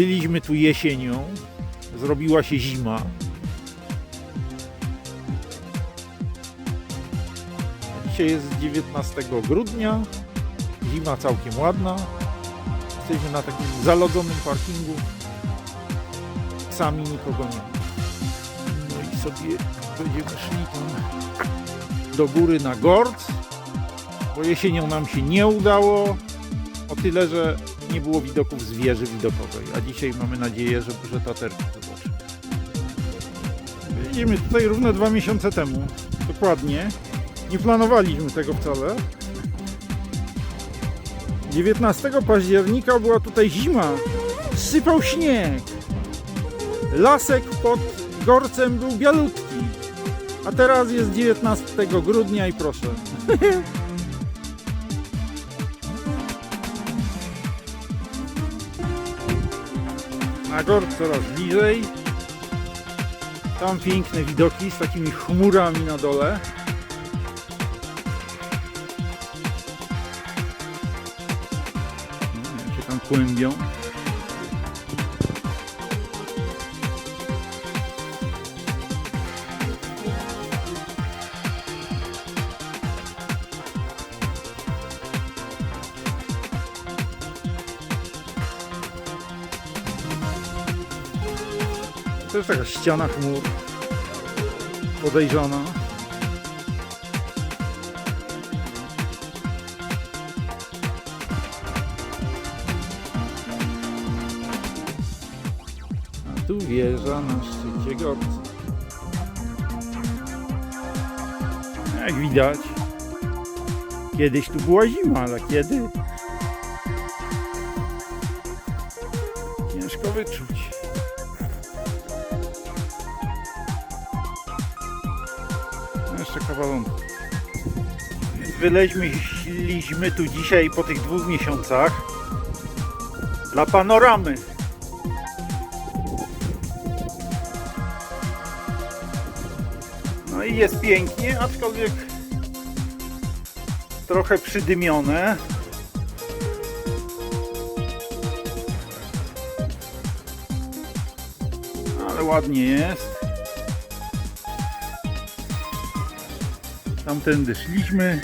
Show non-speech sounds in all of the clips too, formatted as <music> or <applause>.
Byliśmy tu jesienią, zrobiła się zima. Dzisiaj jest 19 grudnia, zima całkiem ładna. Jesteśmy na takim zalodzonym parkingu. Sami nikogo nie ma. No i sobie będziemy szli tam do góry na Gorc, bo jesienią nam się nie udało. O tyle, że nie było widoków z wieży widokowej, a dzisiaj mamy nadzieję, że, że taterki zobaczymy. Byliśmy tutaj równe dwa miesiące temu, dokładnie. Nie planowaliśmy tego wcale. 19 października była tutaj zima. Sypał śnieg. Lasek pod gorcem był bialutki. A teraz jest 19 grudnia i proszę. Na gorc coraz bliżej. Tam piękne widoki z takimi chmurami na dole. No, się tam kłębią. To jest taka ściana chmur. Podejrzana. A tu wieża na szczycie gorca. Jak widać, kiedyś tu była zima, ale kiedy? Ciężko wyczuć. Jeszcze kawalon. Wyleźliśmy tu dzisiaj po tych dwóch miesiącach dla panoramy. No i jest pięknie, aczkolwiek trochę przydymione. Ale ładnie jest. Tamtędy szliśmy.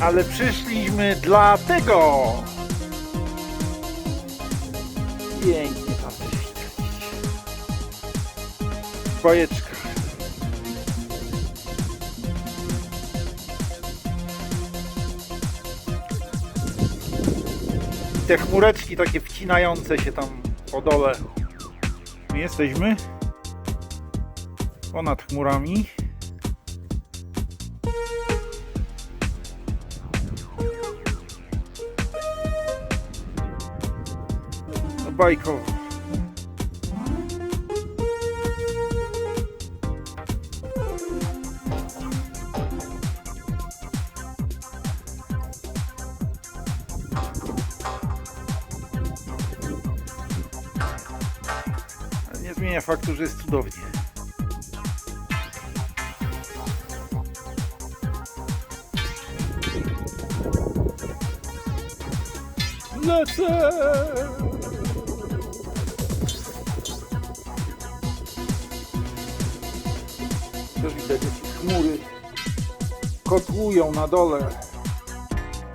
Ale przyszliśmy dlatego. Pięknie tam widać. Bajeczka. Te chmureczki takie wcinające się tam po dole. My jesteśmy ponad chmurami. No bajkowo. Zmienia faktu, że jest cudownie. Lecę! To widać, jakieś chmury kotłują na dole.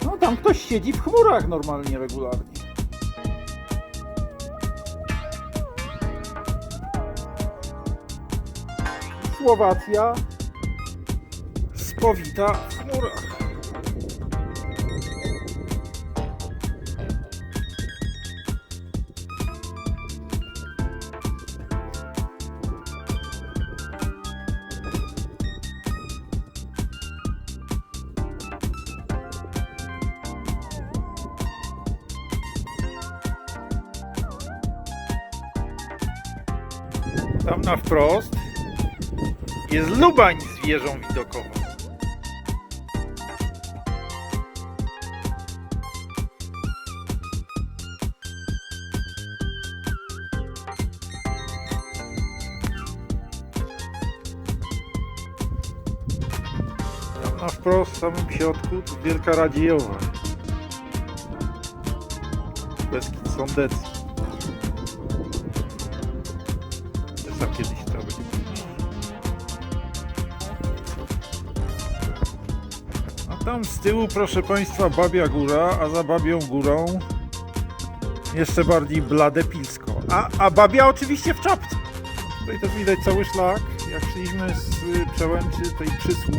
No tam ktoś siedzi w chmurach normalnie, regularnie. Słowacja spowita w chmurach. Tam na wprost jest Lubań z wieżą widokową. Na wprost w samym środku to Wielka Radziejowa. Beskid Sądecki. Sam kiedyś tam tam z tyłu, proszę Państwa, Babia Góra, a za Babią Górą jeszcze bardziej Bladepilsko. A, a Babia oczywiście w czapce. Tutaj też widać cały szlak, jak szliśmy z przełęczy tej przysłup,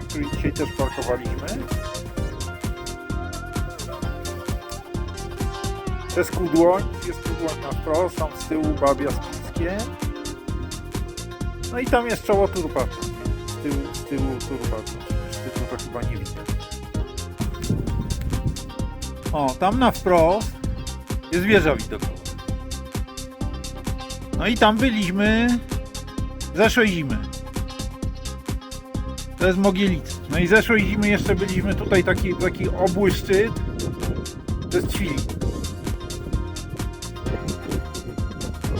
w której dzisiaj też parkowaliśmy. To jest kudłoń, jest kudłoń na wprost, tam z tyłu Babia Spickie. No i tam jest czoło Turbacza. Z tyłu, z tyłu Turbacza. To chyba nie widać. O, tam na wprost jest wieża widokowa. No i tam byliśmy zeszłej zimy. To jest Mogielica. No i zeszłej zimy jeszcze byliśmy tutaj taki, taki obły szczyt. To jest Ćwili.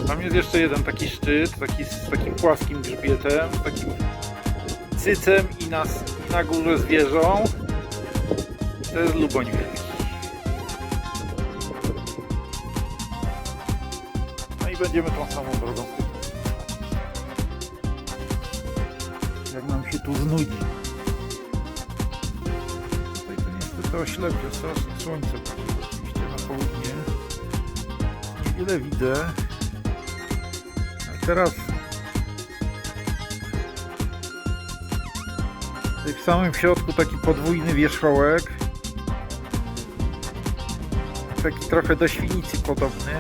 Tam jest jeszcze jeden taki szczyt, taki z takim płaskim grzbietem, takim cycem i na, i na górze z wieżą. To jest Luboń Wielki. No i będziemy tą samą drogą. Jak nam się tu znudzi. Tutaj to niestety oślepia strasznie słońce oczywiście na południe. Niewiele widzę. A teraz samym środku taki podwójny wierzchołek. Taki trochę do świnicy podobny.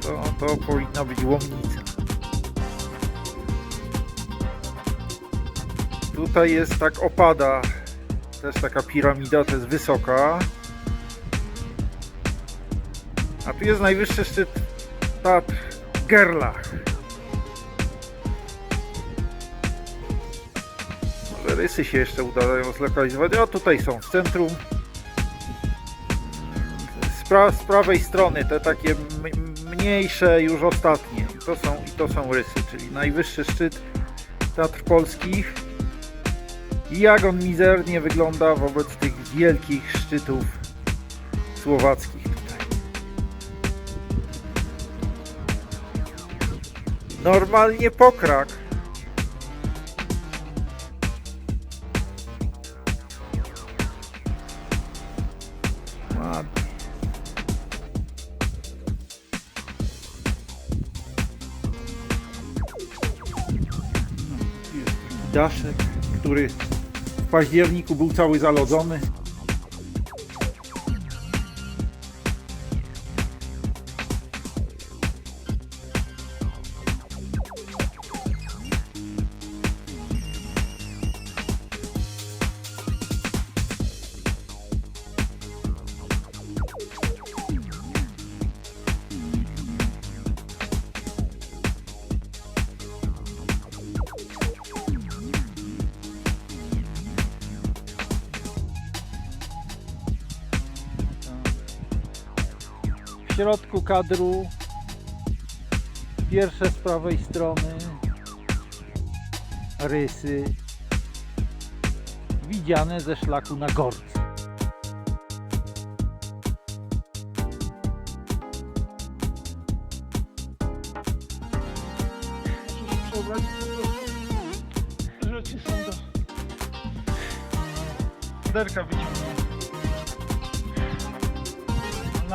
To, to powinna być łomnica. Tutaj jest tak opada. Też taka piramida, to jest wysoka. A tu jest najwyższy szczyt Tatr Gerlach. Rysy się jeszcze udają zlokalizować. O, tutaj są w centrum. Z, pra z prawej strony te takie mniejsze, już ostatnie. To są, I to są rysy, czyli najwyższy szczyt Tatr Polskich. I jak on mizernie wygląda wobec tych wielkich szczytów słowackich tutaj. Normalnie pokrak. Daszek, który w październiku był cały zalodzony. Środku kadru pierwsze z prawej strony rysy widziane ze szlaku na gorce. Rzeczy są do... Derka.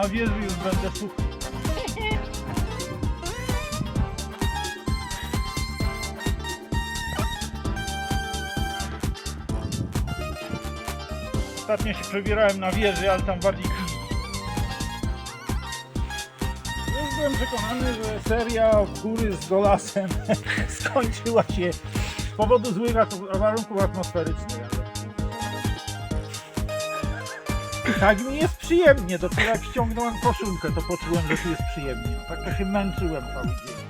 Na wieży już będę suchy. Ostatnio się przebierałem na wieży, ale tam bardziej chwili. Już byłem przekonany, że seria góry z Golasem <laughs> skończyła się z powodu złych warunków atmosferycznych. Tak mi jest przyjemnie, dopiero jak ściągnąłem koszulkę, to poczułem, że tu jest przyjemnie. Tak to się męczyłem cały dzień.